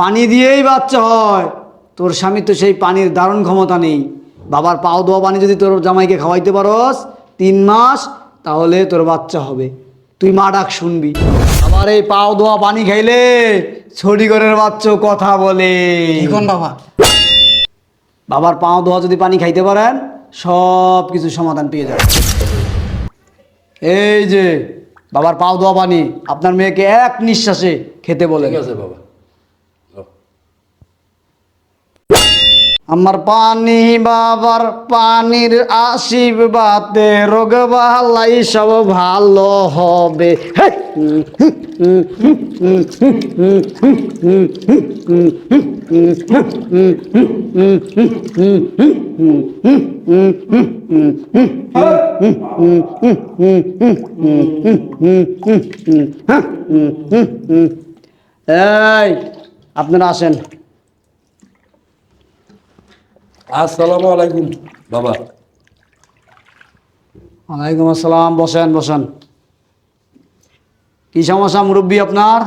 পানি দিয়েই বাচ্চা হয়। তোর স্বামী তো সেই পানির দারুণ ক্ষমতা নেই। বাবার পাও দোয়া পানি যদি তোর জামাইকে খাওয়াইতে পারস তিন মাস তাহলে তোর বাচ্চা হবে। তুই মা ডাক শুনবি। আবার এই পাও দোয়া পানি খাইলে ছড়িগরের বাচ্চা কথা বলে। এখন বাবা? বাবার পাও দোয়া যদি পানি খাইতে পারেন সব কিছু সমাধান পেয়ে যাবেন এই যে বাবার পাও দোয়া পানি আপনার মেয়েকে এক নিঃশ্বাসে খেতে বলে। ঠিক আছে বাবা। আমার পানি বাবার পানির আশীর্বাদে রোগ বালাই সব ভালো হবে হেই! এই আপনারা আসেন। আসসালামু আলাইকুম বাবা। ওয়ালাইকুম আসসালাম বসেন বসেন। কি সমস্যা মুরব্বী আপনার?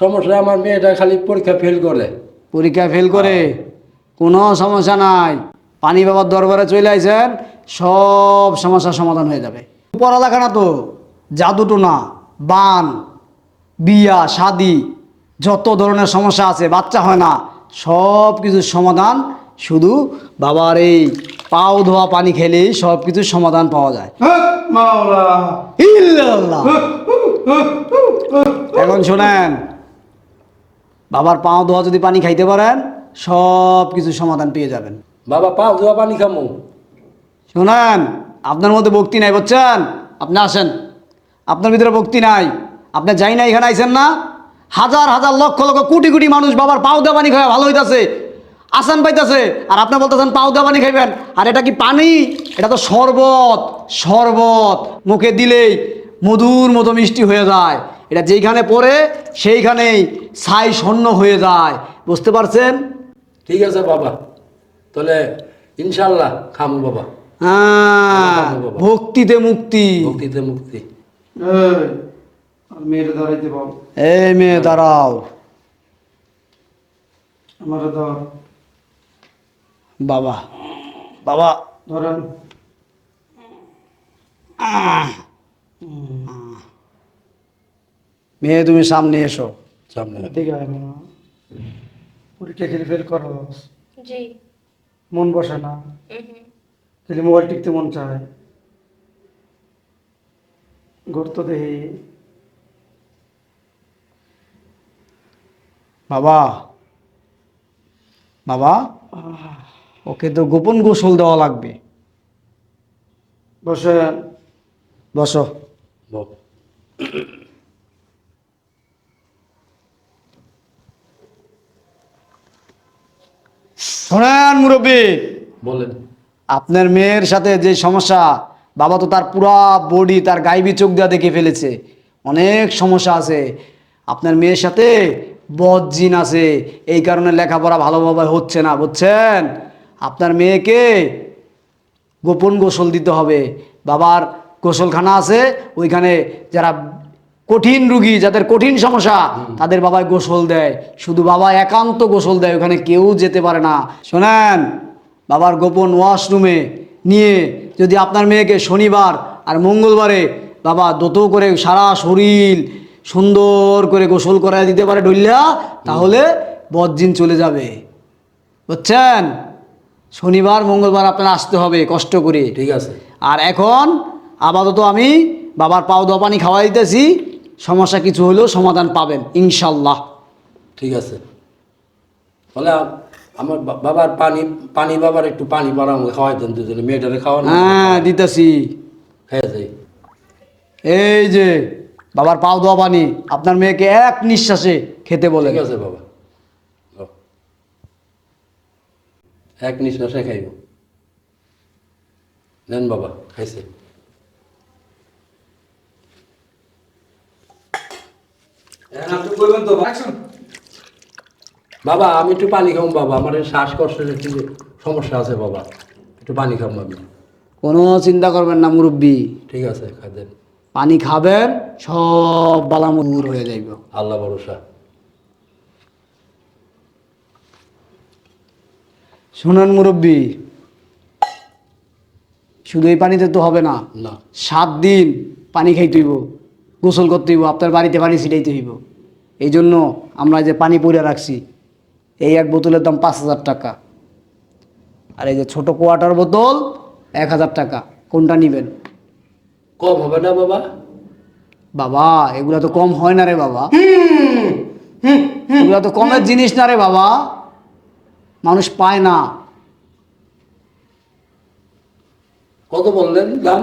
সমস্যা আমার মেয়েটা খালি পরীক্ষা ফেল করে। পরীক্ষায় ফেল করে? কোনো সমস্যা নাই। পানি বাবার দরবারে চলে আইছেন সব সমস্যার সমাধান হয়ে যাবে। পড়ালেখা না তো জাদুটো না। বান বিয়া শাদি যত ধরনের সমস্যা আছে বাচ্চা হয় না সব কিছুর সমাধান শুধু বাবার এই পাও ধোয়া পানি খেলেই সব কিছুর সমাধান পাওয়া যায়। এখন শোনেন বাবার পাও ধোয়া যদি পানি খাইতে পারেন সব কিছু সমাধান পেয়ে যাবেন। বাবা পাও ধোয়া পানি খামো। শোনেন আপনার মধ্যে ভক্তি নাই বুঝছেন? আপনি আসেন। আপনার ভিতরে ভক্তি নাই। আপনি যাই না এখানে আইসেন না। হাজার হাজার লক্ষ লক্ষ কোটি কোটি মানুষ বাবার পাও দেওয়া পানি খাওয়া ভালো হইতাছে। আসান পাইতেছে আর আপনি বলতেছেন পাও দেওয়া পানি খাইবেন। আর এটা কি পানি? এটা তো শরবত শরবত। মুখে দিলেই মধুর মতো মিষ্টি হয়ে যায়। এটা যেইখানে পড়ে সেইখানেই ছাই শূন্য হয়ে যায়। বুঝতে পারছেন? ঠিক আছে বাবা। তাহলে ইনশাল্লাহ খামো বাবা। হ্যাঁ ভক্তিতে মুক্তি। ভক্তিতে মুক্তি। মেয়ের ধরাইতে বল। এই মেয়ে দাঁড়াও। আমার বাবা। বাবা ধরেন। মেয়ে তুমি সামনে এসো। সামনে ঠিক আছে পরীক্ষা খেলে ফেল করো। জি। মন বসে না। খেলে মোবাইল টিকতে মন চায়। ঘুরতো দেহি। বাবা। বাবা। ওকে তো গোপন গোসল দেওয়া লাগবে। বসে। বসো। শোনেন মুরব্বী। বলেন। আপনার মেয়ের সাথে যে সমস্যা বাবা তো তার পুরা বডি তার গাইবি চোখ দেওয়া দেখে ফেলেছে। অনেক সমস্যা আছে। আপনার মেয়ের সাথে বদ জিন আছে। এই কারণে লেখাপড়া ভালোভাবে হচ্ছে না বুঝছেন? আপনার মেয়েকে গোপন গোসল দিতে হবে। বাবার গোসলখানা আছে ওইখানে যারা কঠিন রুগী যাদের কঠিন সমস্যা তাদের বাবায় গোসল দেয়। শুধু বাবা একান্ত গোসল দেয় ওখানে কেউ যেতে পারে না। শোনেন বাবার গোপন ওয়াশরুমে নিয়ে যদি আপনার মেয়েকে শনিবার আর মঙ্গলবারে বাবা দত করে সারা শরীর সুন্দর করে গোসল করায় দিতে পারে ডইল্লা তাহলে বদজিন চলে যাবে। বুঝছেন? শনিবার মঙ্গলবার আপনার আসতে হবে কষ্ট করে। ঠিক আছে। আর এখন আপাতত আমি বাবার পাও দোয়া পানি খাওয়াই দিতেছি সমস্যা কিছু হলেও সমাধান পাবেন ইনশাল্লাহ। ঠিক আছে। তাহলে আমার বাবার পানি পানি বাবার একটু পানি বাড়াম খাওয়াই দেন দুজনে মেয়েটারে খাওয়ানো হ্যাঁ দিতেছি। যাই। এই যে বাবার পাও দোয়া পানি আপনার মেয়েকে এক নিঃশ্বাসে খেতে বলে ঠিক আছে বাবা ও। এক নিঃশ্বাসে খাইব। নেন বাবা খাইছে। তো বাবা। আমি একটু পানি খাব বাবা। আমার শ্বাসকষ্টের একটু সমস্যা আছে বাবা। একটু পানি খাব আমি। কোনো চিন্তা করবেন না মুরব্বী। ঠিক আছে খাই দেন। পানি খাবেন সব বালামুর হয়ে যাইব। আল্লাহ ভরসা। শুনুন মুরব্বী শুধু এই পানিতে তো হবে না না। সাত দিন পানি খাইতে হইব গোসল করতে হইব আপনার বাড়িতে পানি ছিটাইতে হইব। এই জন্য আমরা যে পানি পরে রাখছি এই এক বোতলের দাম পাঁচ হাজার টাকা। আর এই যে ছোট কোয়াটার বোতল এক হাজার টাকা। কোনটা নেবেন? কম হবে না বাবা। বাবা এগুলা তো কম হয় না রে বাবা। এগুলা তো কমের জিনিস না রে বাবা। মানুষ পায় না। কত বললেন দাম?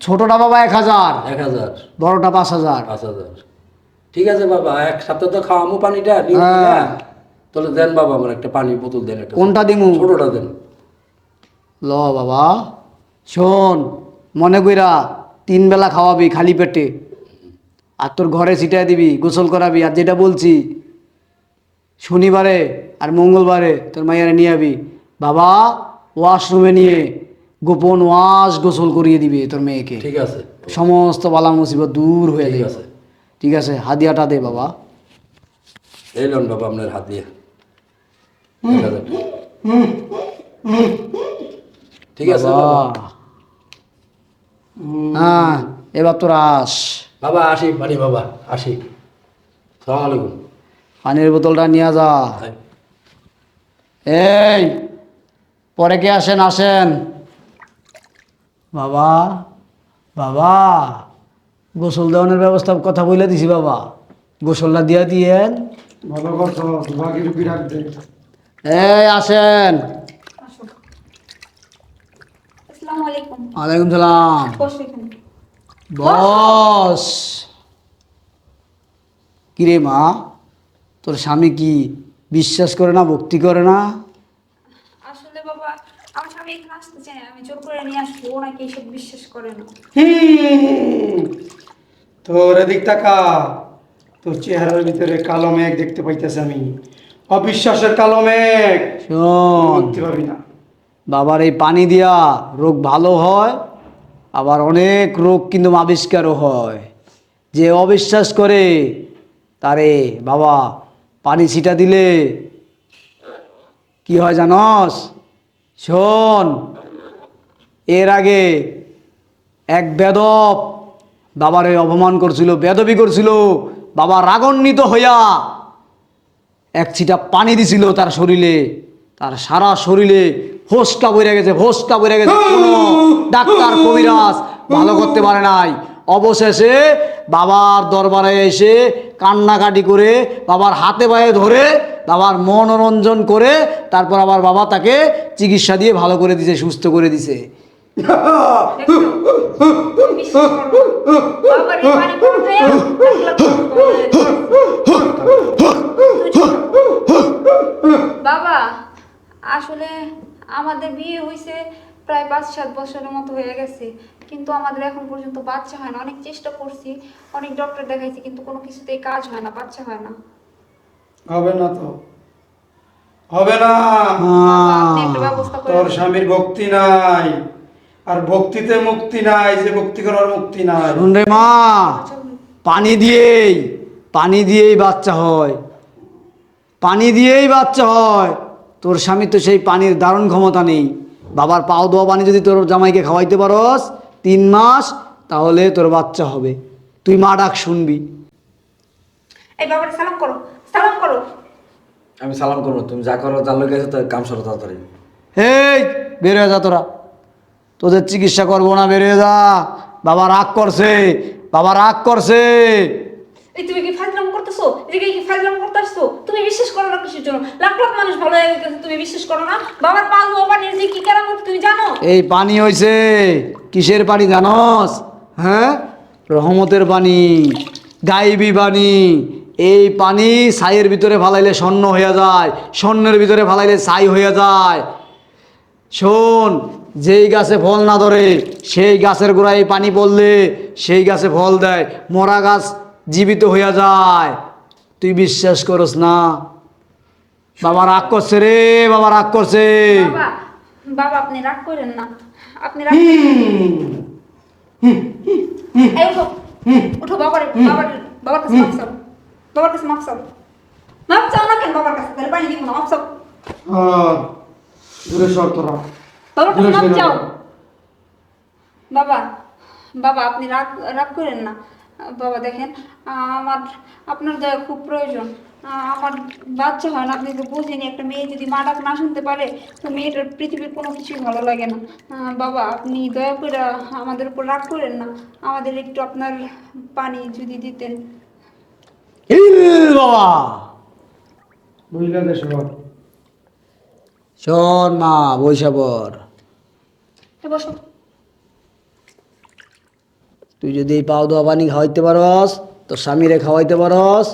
ছোটটা বাবা এক হাজার এক হাজার। বড়টা পাঁচ হাজার। পাঁচ হাজার। ঠিক আছে বাবা এক সপ্তাহ তো খাওয়ামো পানিটা হ্যাঁ। তাহলে দেন বাবা আমার একটা পানি বোতল দেন একটা কোনটা দিমু? ছোটটা দেন। ল বাবা শোন মনে কইরা তিন বেলা খাওয়াবি খালি পেটে। আর তোর ঘরে ছিটাই দিবি গোসল করাবি আর যেটা বলছি শনিবারে আর মঙ্গলবারে তোর মাইয়ারে নিয়ে যাবি বাবা ওয়াশরুমে নিয়ে গোপন ওয়াশ গোসল করিয়ে দিবি তোর মেয়েকে। ঠিক আছে। সমস্ত বালা মুসিবত দূর হয়ে ঠিক আছে। ঠিক আছে হাদিয়াটা দে বাবা। এই লন বাবা আপনার হাত দিয়ে। এক হাজার ঠিক আছে হ্যাঁ এবার তোর আস। বাবা আসি বাড়ি বাবা আসি। সালাম আলাইকুম। পানির বোতলটা নিয়ে যা। এই পরে কে আসেন আসেন। বাবা বাবা গোসল দেওয়ানোর ব্যবস্থা কথা বলে দিছি বাবা। গোসলটা দিয়ে দিয়েন। এই আসেন। আলাইকুম। ওয়ালাইকুম সালাম। বস। কিরে মা? তোর স্বামী কি বিশ্বাস করে না ভক্তি করে না? আসলে বাবা আমার স্বামী এখানে আসতে চায় আমি জোর করে নিয়ে আসব ও নাকি এসব বিশ্বাস করে না। তোর এদিক তাকা তোর চেহারার ভিতরে কালো মেঘ দেখতে পাইতেছে আমি। অবিশ্বাসের কালো মেঘ। শোন। না। বাবার এই পানি দিয়া রোগ ভালো হয় আবার অনেক রোগ কিন্তু আবিষ্কারও হয়। যে অবিশ্বাস করে তারে বাবা পানি ছিটা দিলে কি হয় জানস? শোন, এর আগে এক বেদব বাবারে অপমান করছিল, বেদবি করছিল, বাবা রাগান্বিত হইয়া এক ছিটা পানি দিছিল তার শরীরে, তার সারা শরীরে ফোসকা বইরে গেছে, ফোসকা বইরে গেছে ডাক্তার, কবিরাজ ভালো করতে পারে নাই। অবশেষে বাবার দরবারে এসে কান্নাকাটি করে বাবার হাতে পায়ে ধরে বাবার মনোরঞ্জন করে তারপর আবার বাবা তাকে চিকিৎসা দিয়ে ভালো করে দিছে, সুস্থ করে দিছে। বাবা, আসলে আমাদের বিয়ে হয়েছে প্রায় পাঁচ সাত বছরের মতো হয়ে গেছে। কিন্তু আমাদের এখন পর্যন্ত বাচ্চা হয় না। অনেক চেষ্টা করছি অনেক ডক্টর দেখাইছি কিন্তু কোনো কিছুতেই কাজ হয় না বাচ্চা হয় না। হবে না তো। হবে না। তোর স্বামীর ভক্তি নাই আর ভক্তিতে মুক্তি নাই যে ভক্তি করার মুক্তি নাই। শুন রে মা পানি দিয়েই পানি দিয়েই বাচ্চা হয়। পানি দিয়েই বাচ্চা হয়। তোর স্বামী তো সেই পানির দারুণ ক্ষমতা নেই। বাবার পাও দেওয়া পানি যদি তোর জামাইকে খাওয়াইতে পারস তিন মাস তাহলে তোর বাচ্চা হবে। তুই মা ডাক শুনবি। এই বাবার সালাম করো সালাম করো। আমি সালাম করব তুমি যা করো তার লোক আছে তার কাম সরো তাড়াতাড়ি। এই বের হয়ে যা তোরা। তোদের চিকিৎসা করব না বের হয়ে যা। বাবা রাগ করছে বাবা রাগ করছে। এই তুমি কি ফাজলাম করতেছো এদিকে কি ফাজলাম করতেছো তুমি বিশ্বাস করো না কিসের জন্য? লাখ লাখ মানুষ ভালো হয়ে গেছে, তুমি বিশ্বাস করো না? বাবার পা ও পানির যে কি কেরামত তুমি জানো? এই পানি হইছে, কিসের পানি জানস? হ্যাঁ? রহমতের পানি গাইবি পানি এই পানি ছাইয়ের ভিতরে ফালাইলে স্বর্ণ হইয়া যায়, স্বর্ণের ভিতরে ফালাইলে ছাই হইয়া যায়। শোন, যেই গাছে ফল না ধরে, সেই গাছের গোড়ায় পানি পড়লে সেই গাছে ফল দেয়, মরা গাছ জীবিত হইয়া যায়। তুই বিশ্বাস করস না? বাবা রাগ করছে রে বাবা রাগ করছে। বাবা বাবা আপনি রাগ করেন না। আপনি রাগ করেন না। এই উঠো উঠো বাবার বাবার বাবার কাছে মাপ চাও। বাবার কাছে মাপ চাও। মাপ চাও না কেন বাবার কাছে? তাহলে পানি দিব না মাপ চাও। দূরে সর তোরা। বাবা বাবা আপনি রাগ রাগ করেন না। বাবা দেখেন আমার আপনার দয়া খুব প্রয়োজন। আমার বাচ্চা হয় না আপনি তো বুঝেনি একটা মেয়ে যদি মা ডাক না শুনতে পারে তো মেয়েটার পৃথিবীর কোনো কিছুই ভালো লাগে না। বাবা আপনি দয়া করে আমাদের উপর রাগ করেন না। আমাদের একটু আপনার পানি যদি দিতেন। বাবা! বুঝলে শোন মা বৈশাবর বসো। তুই যদি এই পাও দোয়া পানি খাওয়াইতে পারস তোর স্বামীরে খাওয়াইতে পারস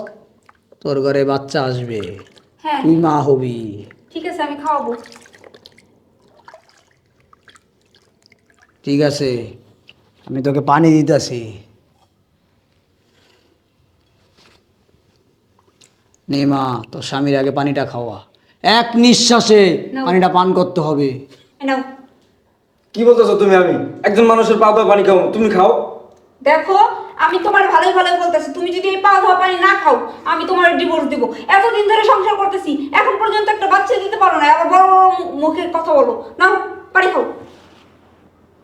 তোর ঘরে বাচ্চা আসবে। হ্যাঁ। তুই মা হবি। ঠিক আছে আমি খাওয়াবো। ঠিক আছে আমি তোকে পানি দিতেছি। নে মা তোর স্বামীর আগে পানিটা খাওয়া। এক নিঃশ্বাসে পানিটা পান করতে হবে। নাও। কি বলতেছো তুমি আমি? একজন মানুষের পা পানি খাও তুমি খাও। দেখো আমি তোমার ভালোই ভালোই বলতেছি তুমি যদি এই পা ধোয়া পানি না খাও আমি তোমার ডিভোর্স দিব। এতদিন ধরে সংসার করতেছি এখন পর্যন্ত একটা বাচ্চা দিতে পারো না আবার বড় বড় মুখে কথা বলো। নাও পানি খাও।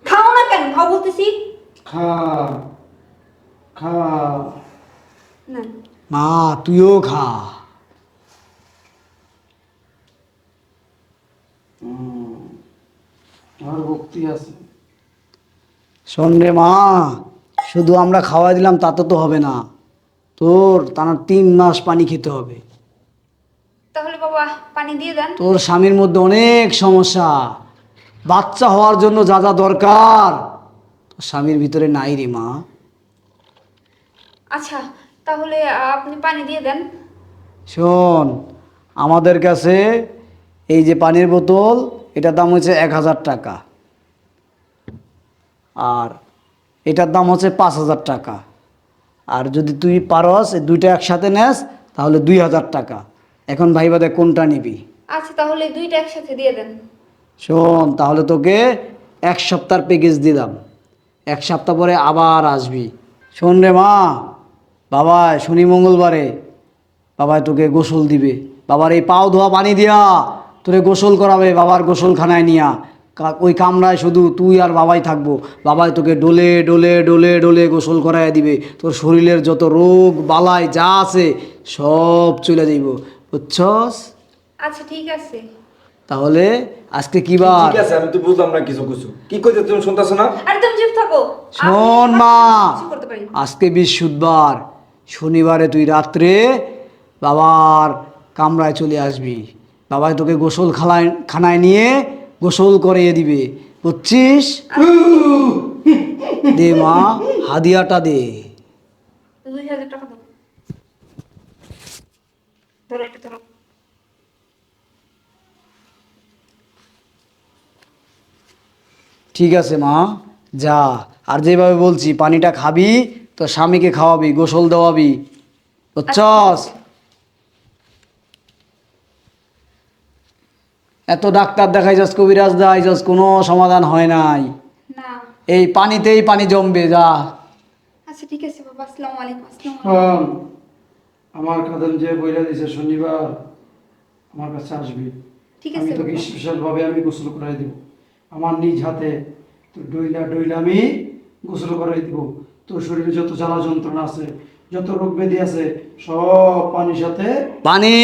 খাও না কেন? খাও বলতেছি। খা খা না। মা তুইও খা। হুম। আর ভক্তি আছে। শোন রে মা শুধু আমরা খাওয়াই দিলাম তাতে তো হবে না। তোর টানা তিন মাস পানি খেতে হবে। তাহলে বাবা পানি দিয়ে দেন। তোর স্বামীর মধ্যে অনেক সমস্যা। বাচ্চা হওয়ার জন্য যা যা দরকার। তোর স্বামীর ভিতরে নাই রে মা। আচ্ছা তাহলে আপনি পানি দিয়ে দেন। শোন আমাদের কাছে এই যে পানির বোতল এটার দাম হচ্ছে এক হাজার টাকা। আর এটার দাম হচ্ছে পাঁচ হাজার টাকা। আর যদি তুই পারস এই দুইটা একসাথে নেস তাহলে দুই হাজার টাকা। এখন ভাই দেখ কোনটা নিবি। আচ্ছা তাহলে দুইটা একসাথে দিয়ে দেন। শোন তাহলে তোকে এক সপ্তাহের প্যাকেজ দিলাম এক সপ্তাহ পরে আবার আসবি। শোন রে মা বাবা শনি মঙ্গলবারে বাবাই তোকে গোসল দিবে। বাবার এই পাও ধোয়া পানি দিয়া তোরে গোসল করাবে বাবার গোসলখানায় নিয়া। ওই কামরায় শুধু তুই আর বাবাই থাকব। বাবাই তোকে ডোলে ডোলে ডোলে ডোলে গোসল করায় দিবে। তোর শরীরের যত রোগ বালাই যা আছে সব চলে যাইব। বুঝছস? আচ্ছা ঠিক আছে। তাহলে আজকে কি বার ঠিক আছে আমি তো বুঝলাম না কিছু কিছু। কি কইতে তুমি শুনতেছো না? আরে তুমি চুপ থাকো। শোন মা কিছু করতে পারি না। আজকে বৃহস্পতিবার। শনিবারে তুই রাত্রে বাবার কামরায় চলে আসবি। বাবাই তোকে গোসল খালায় খানায় নিয়ে গোসল করিয়ে দিবে। বুঝছিস? দে মা হাদিয়াটা দে। দুই হাজার টাকা দাও। ধরো এটা ধরো। ঠিক আছে মা যা। আর যেভাবে বলছি পানিটা খাবি তো স্বামীকে খাওয়াবি গোসল দেওয়াবি। বুঝছস? এত ডাক্তার দেখাই যাস কবিরাজ দেখাই যাস কোনো সমাধান হয় নাই। এই পানিতেই পানি জমবে যা। আচ্ছা ঠিক আছে বাবা আসসালামু আলাইকুম আসসালামু আলাইকুম। আমার কাদম যে বইলা দিছে শনিবার আমার কাছে আসবি। ঠিক আমি আছে তোকে বাবা। স্পেশাল ভাবে আমি গোসল করাই দিব। আমার নিজ হাতে তোর ডইলা ডইলা আমি গোসল করাই দিব। তোর শরীরে যত জ্বালা যন্ত্রণা আছে যত রোগ ব্যাধি আছে সব পানির সাথে পানি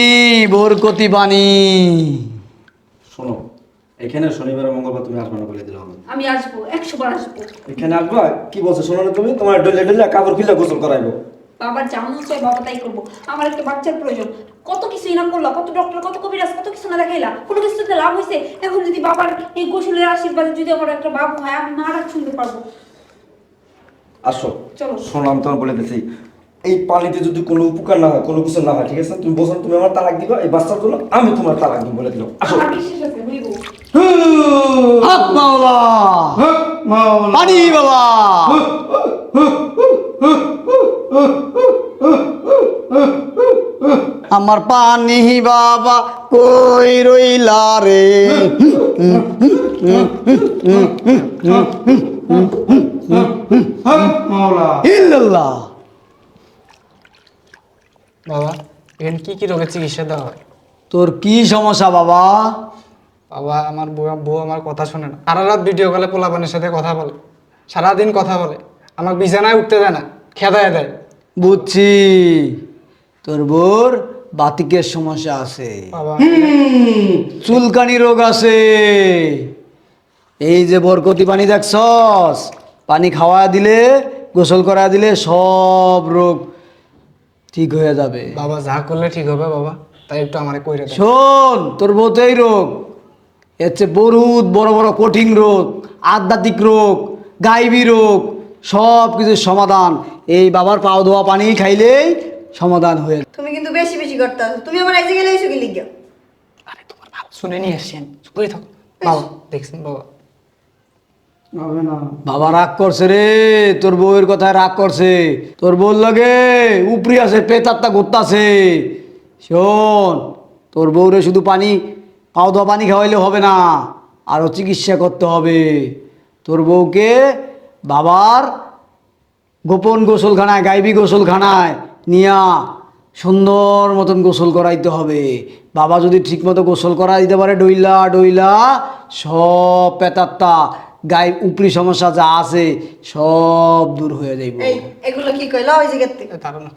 বরকতি পানি। শোনো এখানে শনিবার আর মঙ্গলবার তুমি আসবে না বলে দিলাম আমি আসব একশো বার আসব। এখানে আসবা? কি বলছো? শোনো না তুমি তোমার ডলে ডলে কাপড় খুলে গোসল করাইবো। বাবার যেমন চাই বাবা তাই করব। আমার একটা বাচ্চার প্রয়োজন। কত কিছু না করলা কত ডক্টর কত কবিরাজ কত কিছু না দেখাইলা। কোনো কিছুতে লাভ হয়েছে এখন যদি বাবার এই গোসলের আশীর্বাদে যদি আমার একটা বাবু হয় আমি মা ডাক শুনতে পারব। আসো। চলো। শোনো আমি তোমার বলে দিচ্ছি এই পানিতে যদি কোনো উপকার না হয় কোনো কিছু না হয় ঠিক আছে তুমি বলছো তুমি আমার তালাক দিবা এই বাচ্চার জন্য আমি তোমার তালাক দিব বলে দিলাম আসো হাত মাওলা মাওলা। পানি বাবা আমার পানি বাবা কই রইলা রে মাওলা ইল্লাল্লাহ বাবা এখানে কি কি রোগের চিকিৎসা দেওয়া হয়? তোর কি সমস্যা বাবা? বাবা আমার বউ বউ আমার কথা শোনে না। সারা রাত ভিডিও কলে পোলাপানের সাথে কথা বলে। সারাদিন কথা বলে। আমার বিছানায় উঠতে দেয় না খেদায় দেয়। বুঝছি। তোর বোর বাতিকের সমস্যা আছে। বাবা চুলকানি রোগ আছে। এই যে বরকতি পানি দেখছস পানি খাওয়া দিলে গোসল করা দিলে সব রোগ ঠিক হয়ে যাবে। বাবা যা করলে ঠিক হবে বাবা তাই একটু আমার কইরে দেন শোন তোর বউতেই রোগ। এর চেয়ে বহুত বড় বড় কঠিন রোগ আধ্যাত্মিক রোগ গাইবি রোগ সব কিছুর সমাধান। এই বাবার পাও ধোয়া পানি খাইলেই সমাধান হয়ে তুমি কিন্তু বেশি বেশি করতে আছো তুমি আমার আইসে গেলে এসে গিয়া আরে তোমার ভালো শুনে নিয়ে চুপ করে থাকো। বাবা দেখছেন বাবা? বাবা রাগ করছে রে, তোর বউয়ের কথায় রাগ করছে। তোর বউর লাগে উপরি আছে পেতারটা ঘুরতাছে। শোন, তোর বউরে শুধু পানি পাও ধোয়া পানি খাওয়াইলে হবে না আরও চিকিৎসা করতে হবে। তোর বউকে বাবার গোপন গোসলখানায়, গাইবি গোসলখানায় নিয়া সুন্দর মতন গোসল করাইতে হবে। বাবা যদি ঠিকমতো গোসল করা দিতে পারে, ডইলা ডইলা, সব পেতাত্তা গায়ে উপরি সমস্যা যা আছে সব দূর হয়ে যাইব। এগুলো কি কইলা ওই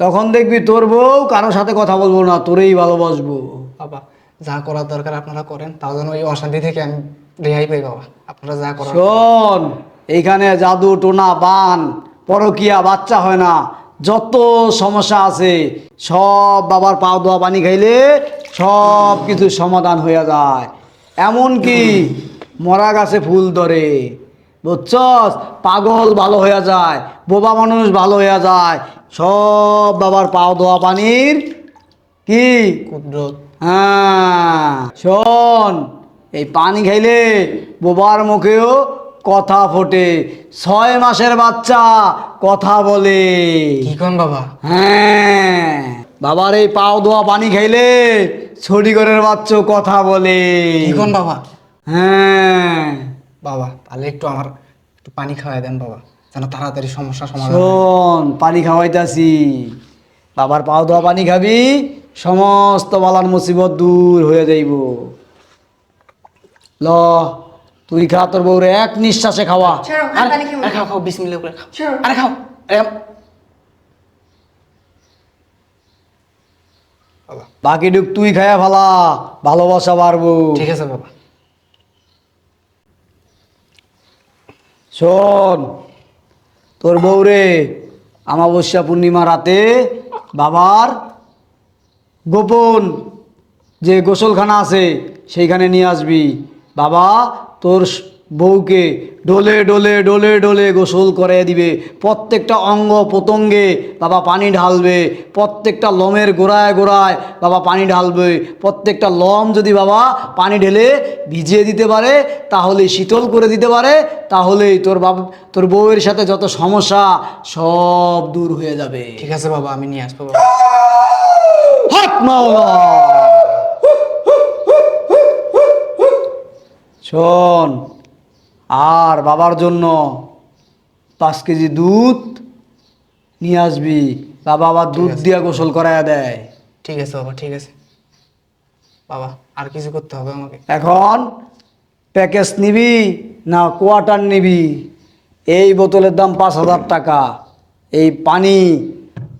তখন দেখবি তোর বউ কারোর সাথে কথা বলব না তোরেই ভালোবাসবো। বাবা যা করার দরকার আপনারা করেন তাও যেন ওই অশান্তি থেকে আমি রেহাই পাই বাবা। আপনারা যা করার শোন এইখানে জাদু টোনা বান পরকিয়া বাচ্চা হয় না। যত সমস্যা আছে সব বাবার পাও দোয়া পানি খাইলে সব কিছু সমাধান হয়ে যায়। এমন কি মরা গাছে ফুল ধরে। বুঝছস? পাগল ভালো হয়ে যায় বোবা মানুষ ভালো হয়ে যায়। সব বাবার পাও দোয়া পানির কি? কুদরত। হ্যাঁ। শোন এই পানি খাইলে বোবার মুখেও কথা ফোটে। ছয় মাসের বাচ্চা কথা বলে। কি কোন বাবা? হ্যাঁ। বাবার এই পাও দোয়া পানি খাইলে ছড়িগরের বাচ্চা কথা বলে। কি কোন বাবা? হ্যাঁ। বাবা তাহলে একটু আমার একটু পানি খাওয়াই দেন বাবা যেন তাড়াতাড়ি সমস্যা সমাধান শোন পানি খাওয়াইতাছি। বাবার পাও ধোয়া পানি খাবি সমস্ত বালার মুসিবত দূর হয়ে যাইব। ল তুই খা তোর বউরে এক নিঃশ্বাসে খাওয়া। আরে খাও খাও বিসমিল্লাহ করে খাও। আরে খাও বাবা। বাকি ডুক তুই খায়া ফালা ভালোবাসা বাড়বো। ঠিক আছে বাবা। শোন, তোর বউরে আমাবস্যা পূর্ণিমা রাতে বাবার গোপন যে গোসলখানা আছে, সেইখানে নিয়ে আসবি। বাবা, তোর বউকে ডোলে ডোলে ডোলে ডোলে গোসল করে দিবে প্রত্যেকটা অঙ্গ প্রত্যঙ্গে বাবা পানি ঢালবে প্রত্যেকটা লোমের গোড়ায় গোড়ায় বাবা পানি ঢালবে প্রত্যেকটা লম যদি বাবা পানি ঢেলে ভিজিয়ে দিতে পারে তাহলে শীতল করে দিতে পারে তাহলেই তোর বাবা তোর বউয়ের সাথে যত সমস্যা সব দূর হয়ে যাবে ঠিক আছে বাবা আমি নিয়ে আসব বাবা হক মাওলা শোন আর বাবার জন্য পাঁচ কেজি দুধ নিয়ে আসবি। বাবা আবার দুধ দিয়া গোসল করাইয়া দেয়। ঠিক আছে বাবা ঠিক আছে। বাবা আর কিছু করতে হবে আমাকে? এখন প্যাকেজ নিবি না কোয়ার্টার নিবি? এই বোতলের দাম পাঁচ হাজার টাকা। এই পানি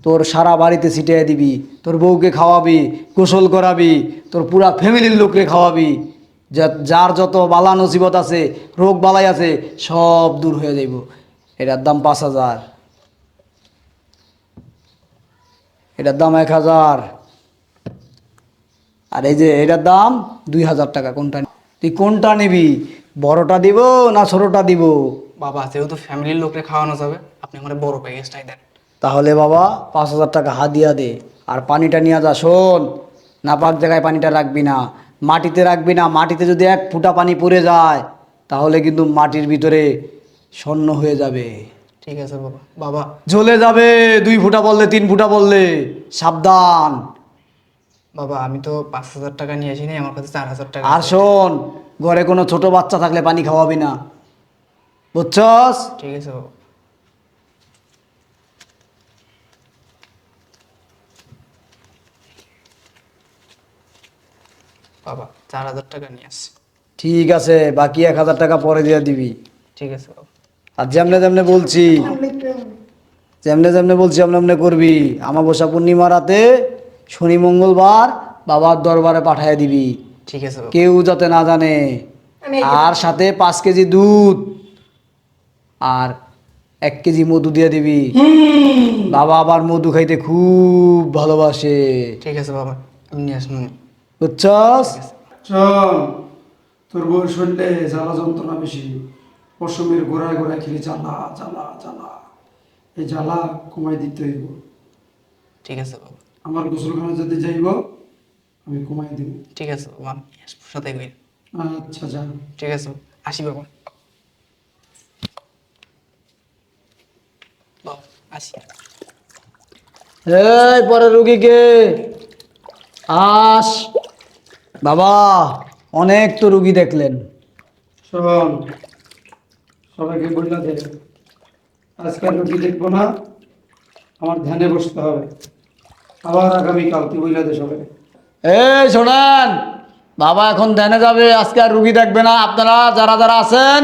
তোর সারা বাড়িতে ছিটিয়ে দিবি। তোর বউকে খাওয়াবি গোসল করাবি তোর পুরা ফ্যামিলির লোককে খাওয়াবি। যার যত বালা নসিবত আছে রোগ বালাই আছে সব দূর হয়ে যাইব। এটার দাম পাঁচ হাজার। এটার দাম এক হাজার। আর এই যে এটার দাম দুই হাজার টাকা। কোনটা তুই কোনটা নিবি? বড়টা দিব না ছোটটা দিব? বাবা যেহেতু ফ্যামিলির লোকরে খাওয়ানো যাবে আপনি আমার বড় প্যাকেজটাই দেন। তাহলে বাবা পাঁচ হাজার টাকা হাদিয়া দে। আর পানিটা নিয়ে যা শোন। না পাক জায়গায় পানিটা রাখবি না। মাটিতে রাখবি না মাটিতে যদি এক ফুটা পানি পড়ে যায় তাহলে কিন্তু মাটির ভিতরে স্বর্ণ হয়ে যাবে। ঠিক আছে বাবা বাবা। জ্বলে যাবে দুই ফুটা বললে তিন ফুটা বললে সাবধান। বাবা আমি তো পাঁচ হাজার টাকা নিয়ে আসিনি আমার কাছে চার হাজার টাকা আর শোন ঘরে কোনো ছোট বাচ্চা থাকলে পানি খাওয়াবি না। বুঝছস? ঠিক আছে বাবা। বাবা চার হাজার টাকা নিয়ে আসছি। ঠিক আছে বাকি এক হাজার টাকা পরে দিয়ে দিবি। ঠিক আছে বাবা। আর যেমনে যেমনে বলছি যেমনে যেমনে বলছি এমনি করবি। আমাবস্যা পূর্ণিমা রাতে শনি মঙ্গলবার বাবার দরবারে পাঠিয়ে দিবি। ঠিক আছে বাবা। কেউ যাতে না জানে। আর সাথে পাঁচ কেজি দুধ। আর এক কেজি মধু দিয়ে দিবি। বাবা আবার মধু খাইতে খুব ভালোবাসে। ঠিক আছে বাবা আমি নিয়ে আসব বুঝছস? চল তোর বউর শরীরে জ্বালা যন্ত্রণা বেশি। পশমের গোড়ায় গোড়ায় খেলে জ্বালা জ্বালা জ্বালা। এই জ্বালা কমাই দিতে হইব। ঠিক আছে বাবা। আমার গোসলখানা যদি যাইব আমি কমাই দিব। ঠিক আছে বাবা আমি আসব সাথে করে। আচ্ছা যা। ঠিক আছে। আসি বাবা। বাবা আসি। এই পরে রুগীকে আস। বাবা অনেক তো রুগী দেখলেন। শোন সবাইকে বললা দে দেখব না আমার ধ্যানে বসতে হবে। আবার আগামীকাল তুই বললা দে সবাই। এই শোনেন বাবা এখন ধ্যানে যাবে আজকে আর রুগী দেখবে না। আপনারা যারা যারা আছেন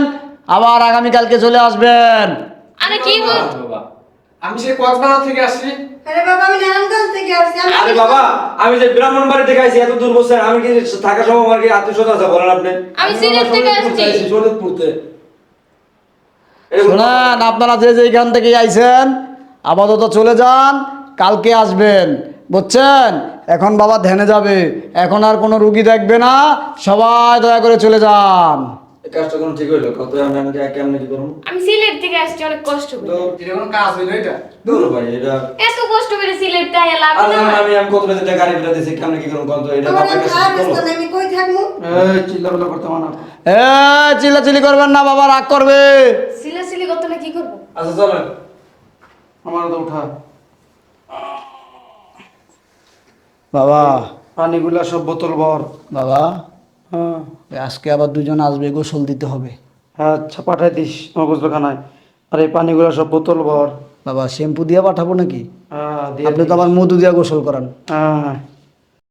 আবার আগামীকালকে চলে আসবেন। আরে কি বল বাবা। আমি সেই কক্সবাজার থেকে আসছি। আরে বাবা আমি নারায়ণগঞ্জ থেকে আসছি। আরে বাবা আমি যে ব্রাহ্মণ বাড়ি থেকে আইছি এত দূর বসে আমি কি থাকা সময় আমার কি আত্মীয় আছে বলেন আপনি? আমি সিলেট থেকে আসছি। শরীরপুরতে শোনেন আপনারা যে যেখান থেকে আইছেন আপাতত চলে যান কালকে আসবেন। বুঝছেন? এখন বাবা ধ্যানে যাবে। এখন আর কোনো রুগী দেখবে না। সবাই দয়া করে চলে যান। কাজটা কোনো ঠিক হইল? কত আমি আমি কেমন কি করব? আমি সিলেট থেকে আসছি অনেক কষ্ট করে। এটা কোনো কাজ হইল এটা? দূর ভাই এটা এত কষ্ট করে সিলেট তাই লাভ না আমি আমি কত টাকা গাড়ি ফেলে দিয়েছি কেমন কি করব কত এটা বলো। নাই, আমি কই থাকব? এই করতে মানা। এ চিল্লাচিল্লি করবেন না বাবা রাগ করবে। সিলে সিলে করতে হলে কি করব? আচ্ছা চলেন। আমার তো উঠা। বাবা পানিগুলা সব বোতল ভর। বাবা। হ্যাঁ। আজকে আবার দুজন আসবে গোসল দিতে হবে। হ্যাঁ আচ্ছা পাঠাই দিস আমার গোসলখানায় আর এই পানিগুলো সব বোতল ভর। বাবা শ্যাম্পু দিয়ে পাঠাবো নাকি? হ্যাঁ আপনি তো আবার মধু দিয়ে গোসল করান। হ্যাঁ।